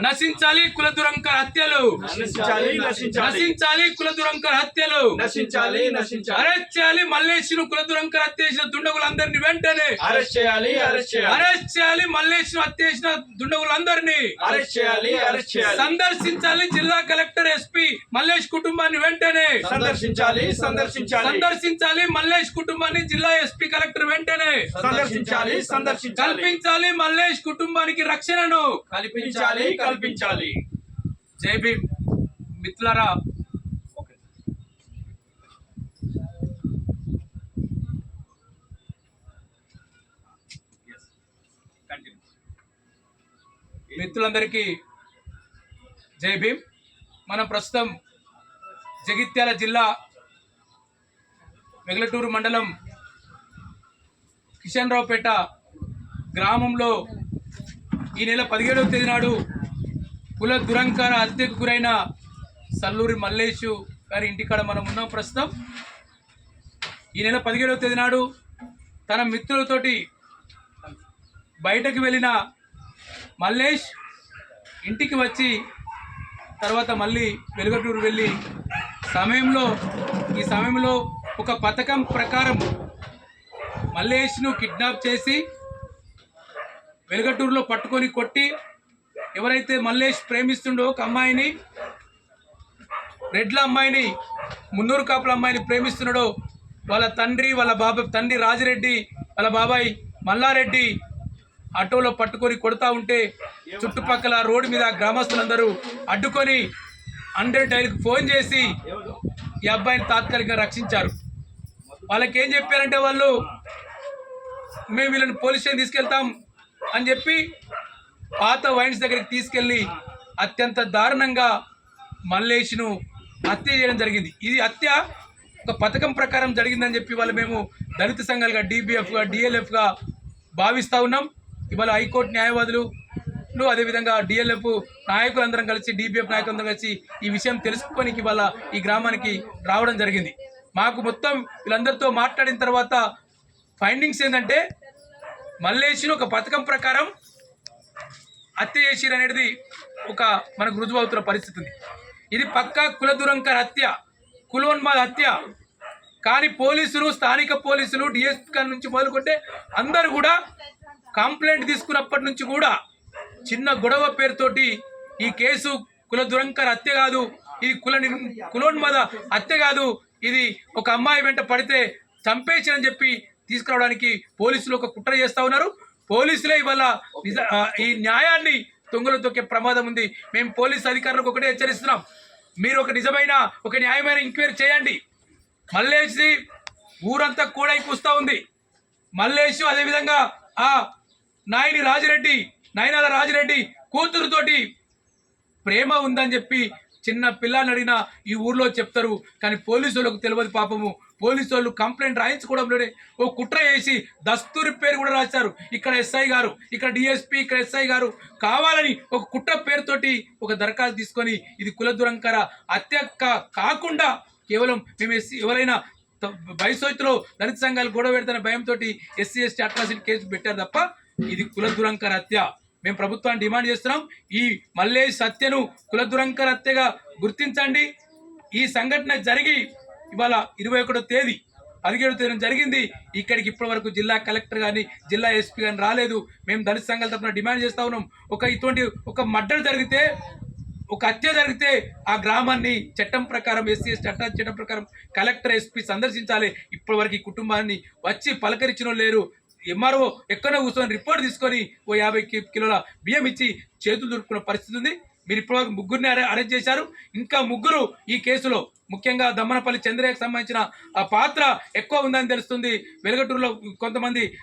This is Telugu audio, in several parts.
నశించాలి కుల దురంకర్ హత్యలు. నశించాలి కుల దురంకర్ హత్యలు. నశించాలి నశించాలి. అరెస్ట్ చేయాలి మల్లేష్ను కుల దురంకర్ హత్య చేసిన దుండగులందరినీ వెంటనే. అరెస్ట్ చేయాలి అరెస్ట్ చేయాలి. అరెస్ట్ చేయాలి మల్లేష్ను హత్య చేసిన దుండగులందరినీ. అరెస్ట్ చేయాలి అరెస్ట్ చేయాలి. సందర్శించాలి జిల్లా కలెక్టర్ ఎస్పీ మల్లేష్ కుటుంబాన్ని వెంటనే. సందర్శించాలి సందర్శించాలి. సందర్శించాలి మల్లేష్ కుటుంబాన్ని జిల్లా ఎస్పీ కలెక్టర్ వెంటనే. సందర్శించాలి సందర్శించాలి. కల్పించాలి మల్లేష్ కుటుంబానికి రక్షణను. కల్పించాలి కల్పించాలి. జై మిత్రులరా మిత్రులందరికీ జై భీమ్. మనం ప్రస్తుతం జగిత్యాల జిల్లా వెగలటూరు మండలం కిషన్ రావుపేట గ్రామంలో ఈ నెల పదిహేడవ తేదీ నాడు కుల దురంకార హత్యకు గురైన సల్లూరి మల్లేషు గారి ఇంటికాడ మనం ఉన్నాం ప్రస్తుతం. ఈ నెల పదిహేడవ తేదీ నాడు తన మిత్రులతోటి బయటకు వెళ్ళిన మల్లేష్ ఇంటికి వచ్చి తర్వాత మళ్ళీ వెలుగటూరు వెళ్ళి సమయంలో ఈ సమయంలో ఒక పథకం ప్రకారం మల్లేష్ను కిడ్నాప్ చేసి వెలుగటూరులో పట్టుకొని కొట్టి ఎవరైతే మల్లేష్ ప్రేమిస్తుండో ఒక అమ్మాయిని రెడ్ల అమ్మాయిని మున్నూరు కాపుల అమ్మాయిని ప్రేమిస్తున్నాడో వాళ్ళ తండ్రి వాళ్ళ బాబాయ్ తండ్రి రాజిరెడ్డి వాళ్ళ బాబాయ్ మల్లారెడ్డి ఆటోలో పట్టుకొని కొడతా ఉంటే చుట్టుపక్కల రోడ్డు మీద గ్రామస్తులందరూ అడ్డుకొని హండ్రెడ్ డైల్కి ఫోన్ చేసి ఈ అబ్బాయిని తాత్కాలికంగా రక్షించారు. వాళ్ళకి ఏం చెప్పారంటే వాళ్ళు మేము వీళ్ళని పోలీస్ స్టేషన్ తీసుకెళ్తాం అని చెప్పి పాత వైన్స్ దగ్గరికి తీసుకెళ్ళి అత్యంత దారుణంగా మల్లేష్ను హత్య చేయడం జరిగింది. ఇది హత్య ఒక పథకం ప్రకారం జరిగిందని చెప్పి వాళ్ళు మేము దళిత సంఘాలుగా డీబీఎఫ్గా డిఎల్ఎఫ్గా భావిస్తూ ఉన్నాం. ఇవాళ హైకోర్టు న్యాయవాదులు అదేవిధంగా డిఎల్ఎఫ్ నాయకులందరం కలిసి డిబిఎఫ్ నాయకులందరం కలిసి ఈ విషయం తెలుసుకోనికి ఇవాళ ఈ గ్రామానికి రావడం జరిగింది. మాకు మొత్తం వీళ్ళందరితో మాట్లాడిన తర్వాత ఫైండింగ్స్ ఏంటంటే మల్లేషిని ఒక పథకం ప్రకారం హత్య చేసిరు అనేది ఒక మనకు రుజువు అవుతున్న పరిస్థితి ఉంది. ఇది పక్కా కుల దురంకర్ హత్య కులోన్మాద హత్య. కానీ పోలీసులు స్థానిక పోలీసులు డిఎస్పీ నుంచి మొదలుకుంటే అందరూ కూడా కంప్లైంట్ తీసుకున్నప్పటి నుంచి కూడా చిన్న గొడవ పేరుతోటి ఈ కేసు కుల దురంకర్ హత్య కాదు ఇది కుల కులోన్మద కులోన్మాద హత్య కాదు ఇది ఒక అమ్మాయి వెంట పడితే చంపేసినని చెప్పి తీసుకురావడానికి పోలీసులు ఒక కుట్ర చేస్తా ఉన్నారు. పోలీసులే ఇవాళ నిజ ఈ న్యాయాన్ని తొంగలు తొక్కే ప్రమాదం ఉంది. మేము పోలీస్ అధికారులకు ఒకటే హెచ్చరిస్తున్నాం. మీరు ఒక నిజమైన ఒక న్యాయమైన ఎంక్వైరీ చేయండి. మల్లేసి ఊరంతా కూడా కూస్తా ఉంది. మల్లేషు అదేవిధంగా ఆ నాయని రాజిరెడ్డి నయనాల రాజిరెడ్డి కూతురుతోటి ప్రేమ ఉందని చెప్పి చిన్న పిల్లని అడిగినా ఈ ఊర్లో చెప్తారు. కానీ పోలీసు వాళ్ళకు తెలియదు పాపము. పోలీసు వాళ్ళు కంప్లైంట్ రాయించుకోవడంలోనే ఓ కుట్ర చేసి దస్తూరి పేరు కూడా రాశారు. ఇక్కడ ఎస్ఐ గారు ఇక్కడ డిఎస్పీ ఇక్కడ ఎస్ఐ గారు. కావాలని ఒక కుట్ర పేరుతోటి ఒక దరఖాస్తు తీసుకొని ఇది కుల దురంకర హత్య కాకుండా కేవలం మేము ఎస్సీ ఎవరైనా భవిష్యత్తులో దళిత సంఘాలు గొడవ పెడతాన భయంతో ఎస్సీ ఎస్టీ అట్రాసిటీ కేసు పెట్టారు తప్ప ఇది కుల దురంకర హత్య. మేము ప్రభుత్వాన్ని డిమాండ్ చేస్తున్నాం. ఈ మల్లేష్ హత్యను కుల దురంకర హత్యగా గుర్తించండి. ఈ సంఘటన జరిగి ఇవాళ ఇరవై ఒకటో తేదీ పదిహేడు తేదీ జరిగింది. ఇక్కడికి ఇప్పటి వరకు జిల్లా కలెక్టర్ కానీ జిల్లా ఎస్పీ కానీ రాలేదు. మేము దళిత సంఘాల తరఫున డిమాండ్ చేస్తా ఉన్నాం. ఒక ఇటువంటి ఒక మర్డర్ జరిగితే ఒక హత్య జరిగితే ఆ గ్రామాన్ని చట్టం ప్రకారం ఎస్సీ ఎస్టీ చట్టం చట్టం ప్రకారం కలెక్టర్ ఎస్పీ సందర్శించాలి. ఇప్పటి వరకు ఈ కుటుంబాన్ని వచ్చి పలకరించిన లేరు. ఎంఆర్ఓ ఎక్కడో కూర్చొని రిపోర్ట్ తీసుకొని ఓ యాభై కిలోల బియ్యం ఇచ్చి చేతులు దొరుకున్న పరిస్థితి ఉంది. మీరు ఇప్పటివరకు ముగ్గురిని అరె- అరెస్ట్ చేశారు. ఇంకా ముగ్గురు ఈ కేసులో ముఖ్యంగా దమ్మనపల్లి చంద్రయ్యకు సంబంధించిన ఆ పాత్ర ఎక్కువ ఉందని తెలుస్తుంది. వెలుగటూరులో కొంతమంది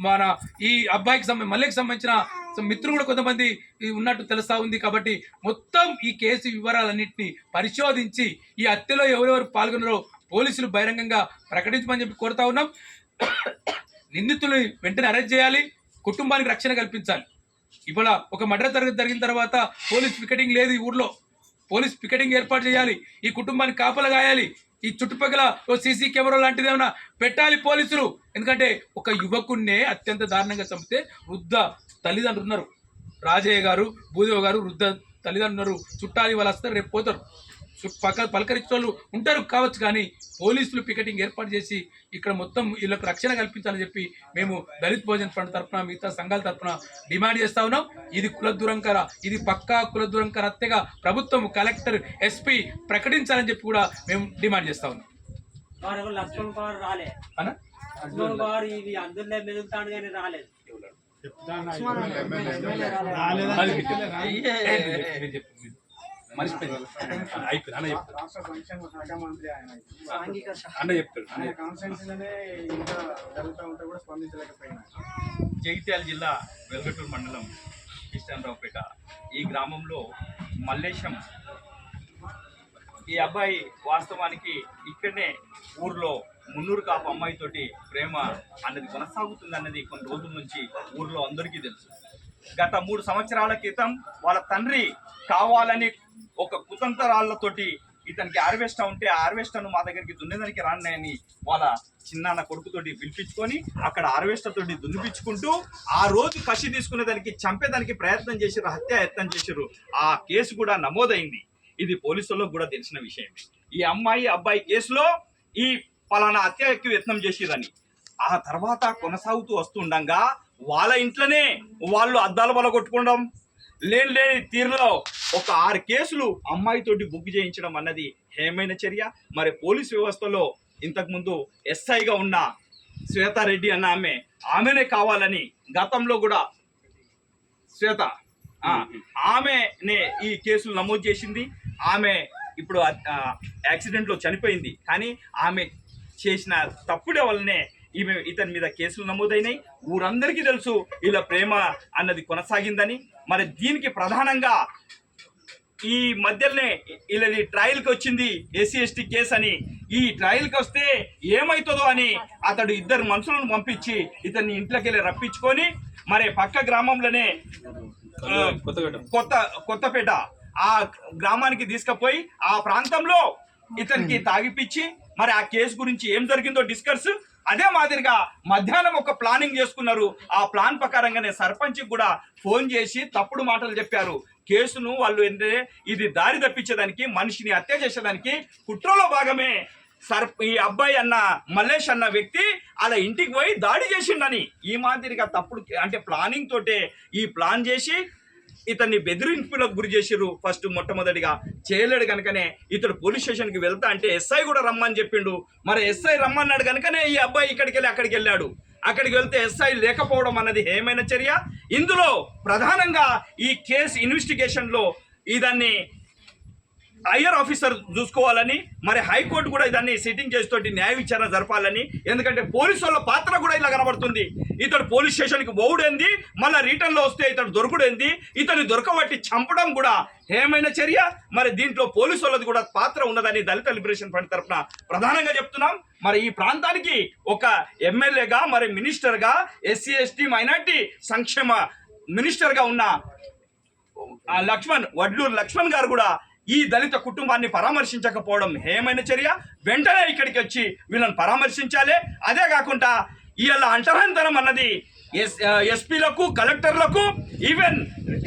మన ఈ అబ్బాయికి సంబంధించి మల్లికి సంబంధించిన మిత్రులు కూడా కొంతమంది ఉన్నట్టు తెలుస్తా ఉంది కాబట్టి మొత్తం ఈ కేసు వివరాలన్నింటినీ పరిశోధించి ఈ హత్యలో ఎవరెవరు పాల్గొన్నారో పోలీసులు బహిరంగంగా ప్రకటించమని చెప్పి కోరుతా ఉన్నాం. నిందితుల్ని వెంటనే అరెస్ట్ చేయాలి. కుటుంబానికి రక్షణ కల్పించాలి. ఇవాళ ఒక మర్డర్ తరగతి జరిగిన తర్వాత పోలీస్ పికెటింగ్ లేదు ఈ ఊర్లో. పోలీస్ పికెటింగ్ ఏర్పాటు చేయాలి. ఈ కుటుంబానికి కాపలా గాయాలి ఈ చుట్టుపక్కల ఓ సీసీ కెమెరా లాంటిది ఏమైనా పెట్టాలి పోలీసులు. ఎందుకంటే ఒక యువకున్నే అత్యంత దారుణంగా చంపితే వృద్ధ తల్లిదండ్రులు ఉన్నారు రాజయ్య గారు భూదేవ్ గారు వృద్ధ తల్లిదండ్రులు ఉన్నారు. చుట్టాలు వాళ్ళు వస్తారు రేపు పోతారు. పక్క పలకరించే వాళ్ళు ఉంటారు కావచ్చు కానీ పోలీసులు పికెటింగ్ ఏర్పాటు చేసి ఇక్కడ మొత్తం వీళ్ళకు రక్షణ కల్పించాలని చెప్పి మేము దళిత్ భోజన్ ఫండ్ తరఫున మిగతా సంఘాల తరఫున డిమాండ్ చేస్తా ఉన్నాం. ఇది కుల దురంకర ఇది పక్కా కుల దురంకర హత్యగా ప్రభుత్వం కలెక్టర్ ఎస్పీ ప్రకటించాలని చెప్పి కూడా మేము డిమాండ్ చేస్తా ఉన్నాం. లక్ష్మణ్ రాలే. లక్ష్మణ్ ఇది అందులో మెదులుతాడు కానీ రాలేదు. మీరు. మర్చిపోయింది. అయిపోయింది. అన్న చెప్తాడు. శాఖ మంత్రి ఆయన అన్న చెప్తాడు. జరుగుతూ ఉంటే కూడా జగిత్యాల జిల్లా వెల్గటూరు మండలం కృష్ణరావుపేట ఈ గ్రామంలో మల్లేశం. ఈ అబ్బాయి వాస్తవానికి ఇక్కడనే ఊర్లో మున్నూరు కాపు అమ్మాయితోటి ప్రేమ అన్నది కొనసాగుతుంది అన్నది కొన్ని రోజుల నుంచి ఊర్లో అందరికీ తెలుసు. గత మూడు సంవత్సరాల క్రితం వాళ్ళ తండ్రి కావాలని ఒక కుతంత్రాలతోటి ఇతనికి ఆర్వెస్టా ఉంటే హార్వెస్టర్ను మా దగ్గరికి దున్నేదానికి రాన్నాయని వాళ్ళ చిన్నాన్న కొడుకుతోటి పిలిపించుకొని అక్కడ హార్వెస్టర్ తోటి దున్నిపించుకుంటూ ఆ రోజు కసి తీసుకునే దానికి చంపేదానికి ప్రయత్నం చేసిరు హత్య యత్నం చేసిర్రు ఆ కేసు కూడా నమోదైంది. ఇది పోలీసులకు కూడా తెలిసిన విషయం. ఈ అమ్మాయి అబ్బాయి కేసులో ఈ పలానా హత్యకి యత్నం చేసిరని. ఆ తర్వాత కొనసాగుతూ వస్తుండగా వాళ్ళ ఇంట్లోనే వాళ్ళు అద్దాల బల కొట్టుకోవడం లేని లేని తీరులో ఒక ఆరు కేసులు అమ్మాయితోటి బుక్ చేయించడం అన్నది హేమైన చర్య. మరి పోలీస్ వ్యవస్థలో ఇంతకుముందు ఎస్ఐగా ఉన్న శ్వేతారెడ్డి అన్న ఆమె ఆమెనే కావాలని గతంలో కూడా శ్వేత ఆమెనే ఈ కేసులు నమోదు చేసింది. ఆమె ఇప్పుడు యాక్సిడెంట్లో చనిపోయింది. కానీ ఆమె చేసిన తప్పుడే వల్లనే ఈమె ఇతని మీద కేసులు నమోదైనాయి ఊరందరికీ తెలుసు ఇలా ప్రేమ అన్నది కొనసాగిందని. మరి దీనికి ప్రధానంగా ఈ మధ్యలోనే వీళ్ళది ట్రయల్కి వచ్చింది ఎస్సీ ఎస్టీ కేసు అని. ఈ ట్రయల్కి వస్తే ఏమవుతుందో అని అతడు ఇద్దరు మనుషులను పంపించి ఇతన్ని ఇంట్లోకి వెళ్ళి రప్పించుకొని మరి పక్క గ్రామంలోనే కొత్త కొత్తపేట ఆ గ్రామానికి తీసుకుపోయి ఆ ప్రాంతంలో ఇతనికి తాగిపిచ్చి మరి ఆ కేసు గురించి ఏం జరిగిందో డిస్కస్ అదే మాదిరిగా మధ్యాహ్నం ఒక ప్లానింగ్ చేసుకున్నారు. ఆ ప్లాన్ ప్రకారంగానే సర్పంచ్ కూడా ఫోన్ చేసి తప్పుడు మాటలు చెప్పారు. కేసును వాళ్ళు ఏంటంటే ఇది దారి తప్పించేదానికి మనిషిని హత్య చేసేదానికి కుట్రలో భాగమే సర్ ఈ అబ్బాయి అన్న మల్లేష్ అన్న వ్యక్తి అలా ఇంటికి పోయి దాడి చేసిండని. ఈ మాదిరిగా తప్పుడు అంటే ప్లానింగ్ తోటే ఈ ప్లాన్ చేసి ఇతన్ని బెదిరింపులకు గురి చేసిర్రు ఫస్ట్ మొట్టమొదటిగా. చేయలేడు కనుకనే ఇతడు పోలీస్ స్టేషన్కి వెళ్తా అంటే ఎస్ఐ కూడా రమ్మని చెప్పిండు. మరి ఎస్ఐ రమ్మన్నాడు కనుకనే ఈ అబ్బాయి ఇక్కడికి వెళ్ళి అక్కడికి వెళ్ళాడు. అక్కడికి వెళ్తే ఎస్ఐ లేకపోవడం అన్నది ఏమైనా చర్య. ఇందులో ప్రధానంగా ఈ కేసు ఇన్వెస్టిగేషన్లో ఇదాన్ని హయ్యర్ ఆఫీసర్ చూసుకోవాలని మరి హైకోర్టు కూడా దాన్ని సిట్టింగ్ చేసి తోటి న్యాయ విచారణ జరపాలని ఎందుకంటే పోలీసు వాళ్ళ పాత్ర కూడా ఇలా కనబడుతుంది. ఇతడు పోలీస్ స్టేషన్కి పోవుడేంది మళ్ళీ రిటర్న్లో వస్తే ఇతడు దొరకడేంది ఇతని దొరకబట్టి చంపడం కూడా ఏమైనా చర్య మరి దీంట్లో పోలీసు వాళ్ళది కూడా పాత్ర ఉన్నదని దళిత లిబరేషన్ ఫండ్ తరఫున ప్రధానంగా చెప్తున్నాం. మరి ఈ ప్రాంతానికి ఒక ఎమ్మెల్యేగా మరి మినిస్టర్గా ఎస్సీ ఎస్టీ మైనార్టీ సంక్షేమ మినిస్టర్గా ఉన్న ఆ లక్ష్మణ్ వడ్లూరు లక్ష్మణ్ గారు కూడా ఈ దళిత కుటుంబాన్ని పరామర్శించకపోవడం ఏమైన చర్య. వెంటనే ఇక్కడికి వచ్చి వీళ్ళని పరామర్శించాలి. అదే కాకుండా ఇవాళ అంటరాంతరం అన్నది ఎస్పీలకు కలెక్టర్లకు ఈవెన్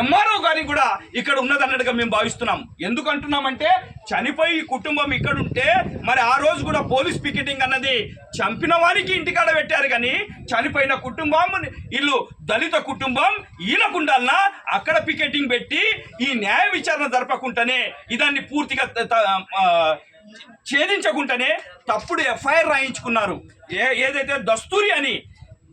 ఎంఆర్ఓ కానీ కూడా ఇక్కడ ఉన్నదన్నట్టుగా మేము భావిస్తున్నాం. ఎందుకు అంటున్నామంటే చనిపోయి కుటుంబం ఇక్కడ ఉంటే మరి ఆ రోజు కూడా పోలీస్ పికెటింగ్ అన్నది చంపిన వారికి ఇంటికాడ పెట్టారు కానీ చనిపోయిన కుటుంబం ఇల్లు దళిత కుటుంబం ఈయనకుండాలన్నా అక్కడ పికెటింగ్ పెట్టి ఈ న్యాయ విచారణ జరపకుండానే ఇదాన్ని పూర్తిగా ఛేదించకుండానే తప్పుడు ఎఫ్ఐఆర్ రాయించుకున్నారు. ఏ ఏదైతే దస్తూరి అని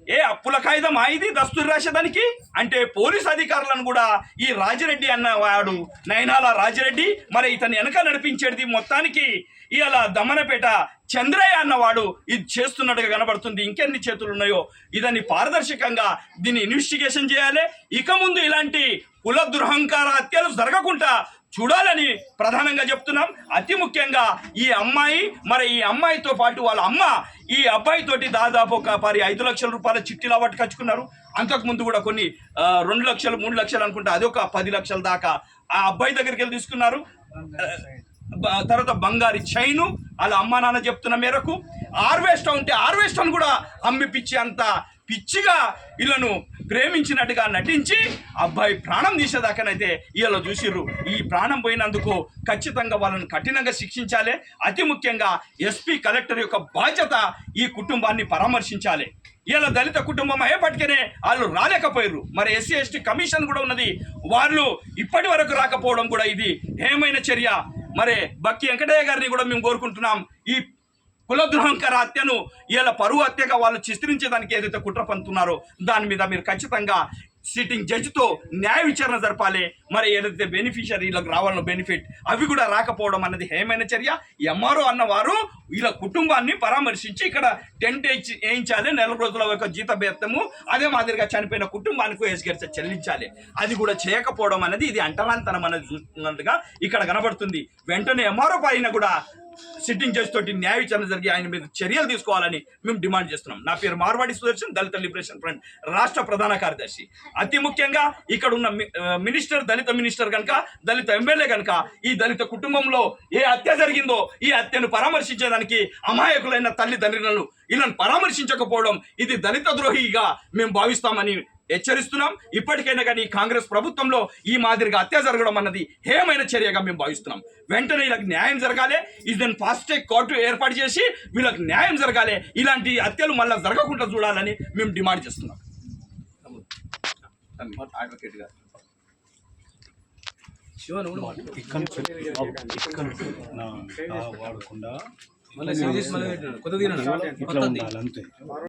ఏ అప్పుల కాగితం ఆయిది దస్తూరి రాసేదానికి? అంటే పోలీస్ అధికారులను కూడా ఈ రాజిరెడ్డి అన్న వాడు నయనాల రాజిరెడ్డి మరి ఇతను వెనక నడిపించేది మొత్తానికి ఇలా దమనపేట చంద్రయ్య అన్నవాడు ఇది చేస్తున్నట్టుగా కనబడుతుంది. ఇంకెన్ని చేతులు ఉన్నాయో? ఇదని పారదర్శకంగా దీన్ని ఇన్వెస్టిగేషన్ చేయాలి. ఇక ముందు ఇలాంటి కుల దురహంకార హత్యలు జరగకుండా చూడాలని ప్రధానంగా చెప్తున్నాం. అతి ముఖ్యంగా ఈ అమ్మాయి మరి ఈ అమ్మాయితో పాటు వాళ్ళ అమ్మ ఈ అబ్బాయితోటి దాదాపు ఒక పది ఐదు లక్షల రూపాయల చిట్టీలా పట్టుకొచ్చుకున్నారు అంతకుముందు కూడా కొన్ని రెండు లక్షలు మూడు లక్షలు అనుకుంటే అది ఒక పది లక్షల దాకా ఆ అబ్బాయి దగ్గరికి వెళ్ళి తీసుకున్నారు. తర్వాత బంగారు చైను వాళ్ళ అమ్మ నాన్న చెప్తున్న మేరకు. హార్వెస్ట్ ఉంటే హార్వెస్ట్ అని కూడా అమ్మిపిచ్చే అంత పిచ్చిగా వీళ్ళను ప్రేమించినట్టుగా నటించి అబ్బాయి ప్రాణం తీసేదాకానైతే వీళ్ళు చూసిర్రు. ఈ ప్రాణం పోయినందుకు ఖచ్చితంగా వాళ్ళని కఠినంగా శిక్షించాలి. అతి ముఖ్యంగా ఎస్పీ కలెక్టర్ యొక్క బాధ్యత ఈ కుటుంబాన్ని పరామర్శించాలి. వీళ్ళ దళిత కుటుంబం అయ్యేపటికనే వాళ్ళు రాలేకపోయారు మరి ఎస్సీ ఎస్టీ కమిషన్ కూడా ఉన్నది. వాళ్ళు ఇప్పటి వరకు రాకపోవడం కూడా ఇది ఏమైన చర్య. మరి బక్కి వెంకటయ్య గారిని కూడా మేము కోరుకుంటున్నాం. ఈ కులద్రోహంకర హత్యను ఇలా పరువు హత్యగా వాళ్ళు చిత్రించేదానికి ఏదైతే కుట్ర పంతున్నారో దాని మీద మీరు ఖచ్చితంగా సిట్టింగ్ జడ్జితో న్యాయ విచారణ జరపాలి. మరి ఏదైతే బెనిఫిషరీలకు రావాలన్న బెనిఫిట్ అవి కూడా రాకపోవడం అన్నది హేమైన చర్య. ఎంఆర్ఓ అన్నవారు వీళ్ళ కుటుంబాన్ని పరామర్శించి ఇక్కడ టెంట్ వేయించాలి. నెల రోజుల యొక్క జీత బేత్తము అదే మాదిరిగా చనిపోయిన కుటుంబానికి ఎస్గరిచ చెల్లించాలి. అది కూడా చేయకపోవడం అనేది ఇది అంటలాంతనం అనేది చూస్తున్నట్టుగా ఇక్కడ కనబడుతుంది. వెంటనే ఎంఆర్ఓ పైన కూడా సిట్టింగ్ జడ్జి తోటి న్యాయ విచారణ జరిగి ఆయన మీద చర్యలు తీసుకోవాలని మేము డిమాండ్ చేస్తున్నాం. నా పేరు మార్వాడి సుదర్శన్ దళిత లిబరేషన్ ఫ్రంట్ రాష్ట్ర ప్రధాన కార్యదర్శి. అతి ముఖ్యంగా ఇక్కడ ఉన్న మి- మినిస్టర్ దళిత మినిస్టర్ కనుక దళిత ఎమ్మెల్యే కనుక ఈ దళిత కుటుంబంలో ఏ హత్య జరిగిందో ఈ హత్యను పరామర్శించడానికి అమాయకులైన తల్లిదండ్రులను ఇలా పరామర్శించకపోవడం ఇది దళిత ద్రోహిగా మేము భావిస్తామని హెచ్చరిస్తున్నాం. ఇప్పటికైనా కానీ కాంగ్రెస్ ప్రభుత్వంలో ఈ మాదిరిగా హత్య జరగడం అన్నది హేమైన చర్యగా మేము భావిస్తున్నాం. వెంటనే వీళ్ళకి న్యాయం జరగాలి. ఇది ఫాస్ట్ ట్రాక్ కోర్టు ఏర్పాటు చేసి వీళ్ళకి న్యాయం జరగాలి. ఇలాంటి హత్యలు మళ్ళీ జరగకుండా చూడాలని మేము డిమాండ్ చేస్తున్నాం. అడ్వకేట్ గారు మళ్ళీ